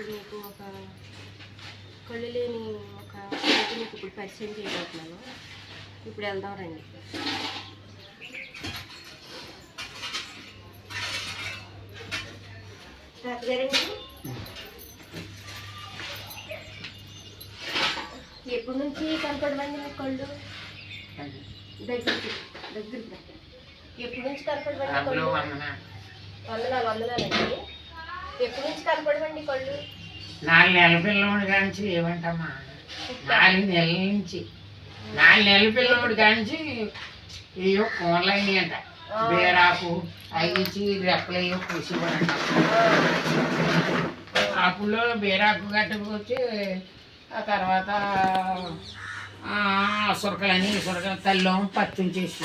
ఇప్పుడు మీకు ఒక కళ్ళు లేని ఒక మీకు ఇప్పుడు పరిచయం చేయబోతున్నాను. ఇప్పుడు వెళ్దాం రండి. ఎప్పటి నుంచి కనపడమండి మీ కళ్ళు? దగ్గరికి దగ్గరికి. ఎప్పటి నుంచి కనపడమండి వందనాలు వందనాలండి. ఎప్పటి నుంచి కనపడమండి కళ్ళు? నాలుగు నెలల పిల్లోడు కాంచి ఏమంటమ్మా నాలుగు నెలల నుంచి. నాలుగు నెలల పిల్లోడు కాంచి ఏయో కూరలైనవి అంట. బేరాకు అయ్యించి రెప్పలయ్యో పూసివ్వడంట అప్పుల్లో బేరాకు కట్టుకొచ్చి ఆ తర్వాత ఆ, సురకలని సురకలు తల్లం పత్తి చేసి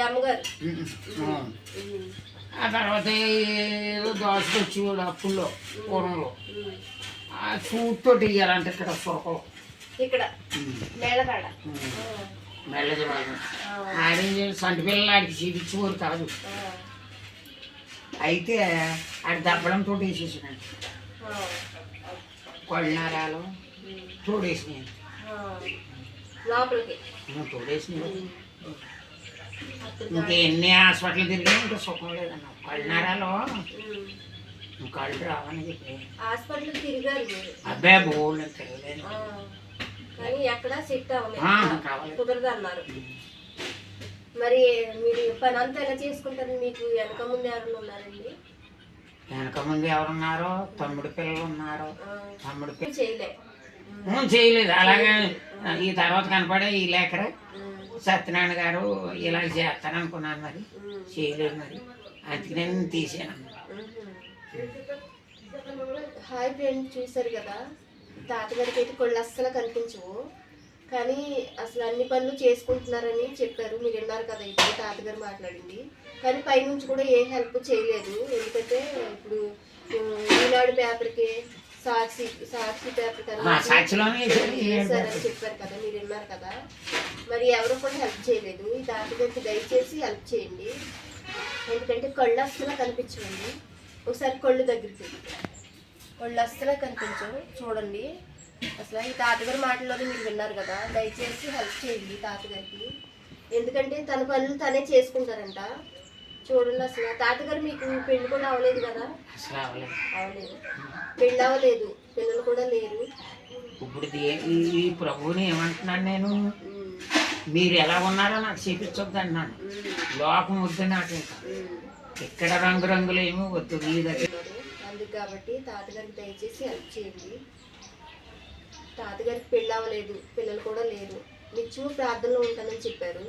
అమ్మగారు. ఆ తర్వాత ఏదో దోసకొచ్చి అప్పుల్లో పూర్వంలో. ఆ చూపుతోటి ఇయ్యాలంటే ఇక్కడ సురకలు. ఇక్కడ. వాళ్ళు ఆడించి సంటి పిల్లలు ఆడికి చూపించేవారు కాదు. అయితే ఆడి దప్పడంతో వేసేసాడు కొళ్ళనారాలు తోడేసినాయి లోపలికి. తోడేసినాయి ఇంకా ఎన్ని హాస్పిటల్ తిరిగా ఇంకా సుఖం లేదన్న. కొళ్ళనారాలు కళ్ళు రావని చెప్పి. హాస్పిటల్ తిరిగారు అబ్బాయి తెలియలేదు ఆ. కానీ ఎక్కడ సెట్ అవ్వలేదు. కుదరదు అన్నారు. మరి మీరు పని అంతా ఎలా చేసుకుంటారు? మీకు వెనక ముందు ఎవరైనా ఉన్నారండి? వెనక ముందు ఎవరున్నారో? తమ్ముడు పిల్లలు ఉన్నారు. తమ్ముడు పిల్లలు చేయలే. ఉం, చేయలేదు. అలాగే ఈ తర్వాత కనపడే ఈ లేఖర. సత్యనారాయణ గారు ఇలా చేస్తాననుకున్నాను మరి. ఉమ్. చేయలేదు మరి. అందుకే నేను తీసాను. హాయ్ ఫ్రెండ్ చూసారు కదా? తాతగారికి అయితే కొళ్ళు అస్సలు కనిపించవు. కానీ అసలు అన్ని పనులు చేసుకుంటున్నారని చెప్పారు. మీరు విన్నారు కదా ఇప్పుడు తాతగారు మాట్లాడింది. కానీ పైనుంచి కూడా ఏ హెల్ప్ చేయలేదు. ఎందుకంటే ఇప్పుడు ఈనాడు పేపర్కి సాక్షి సాక్షి పేపర్ కదా చెప్పారు కదా? మీరు విన్నారు కదా? మరి ఎవరు కూడా హెల్ప్ చేయలేదు. ఈ తాతగారికి దయచేసి హెల్ప్ చేయండి. ఎందుకంటే కళ్ళు అస్సలు కనిపించవండి. ఒకసారి కళ్ళు దగ్గరికి. కళ్ళు అస్సలు కనిపించవు. చూడండి. అసలు ఈ తాతగారి మాటల్లోనే మీరు విన్నారు కదా. దయచేసి హెల్ప్ చేయండి తాతగారికి. ఎందుకంటే తన పనులు తనే చేసుకుంటారంట. చూడండి అసలు. తాతగారు మీకు పెళ్ళి కూడా అవ్వలేదు కదా? అవ్వలేదు. పెళ్ళి అవ్వలేదు. పిల్లలు కూడా లేరు. ఇప్పుడు ప్రభువుని ఏమంటున్నాను నేను? మీరు ఎలా ఉన్నారో నాకు చూపించొద్దు అన్నాను ఉమ్, లోకం వద్దు నాకు ఇంకా. ఇక్కడ రంగురంగులు ఏమీ వద్దు మీ దగ్గర. అందుకు కాబట్టి తాతగారికి దయచేసి హెల్ప్ చేయండి తాతగారికి పెళ్ళి అవ్వలేదు పిల్లలు కూడా లేరు నిత్యము ప్రార్థనలో ఉంటానని చెప్పారు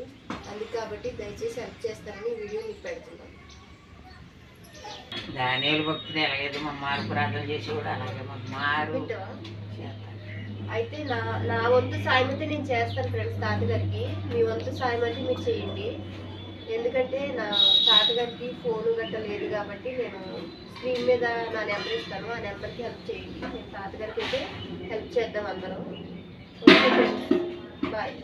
అందుకు కాబట్టి దయచేసి హెల్ప్ చేస్తారని వీడియో మీకు పెడుతున్నాను దానియాల భక్తుడు ఎలాగైతే మమ్మారు ప్రార్థన చేసి కూడా అలాగే వింటావా? చేస్తాను అయితే నా నా వంతు సాయం అయితే నేను చేస్తాను ఫ్రెండ్స్ తాతగారికి. మీ వంతు సాయం అయితే మీరు చేయండి. ఎందుకంటే నా తాతగారికి ఫోన్ గట్ట లేదు కాబట్టి నేను స్క్రీన్ మీద నా నెంబర్ ఇస్తాను. ఆ నెంబర్కి హెల్ప్ చేయండి. నేను తాతగారికి అయితే హెల్ప్ చేద్దాం అందరం. Okay friends. బాయ్.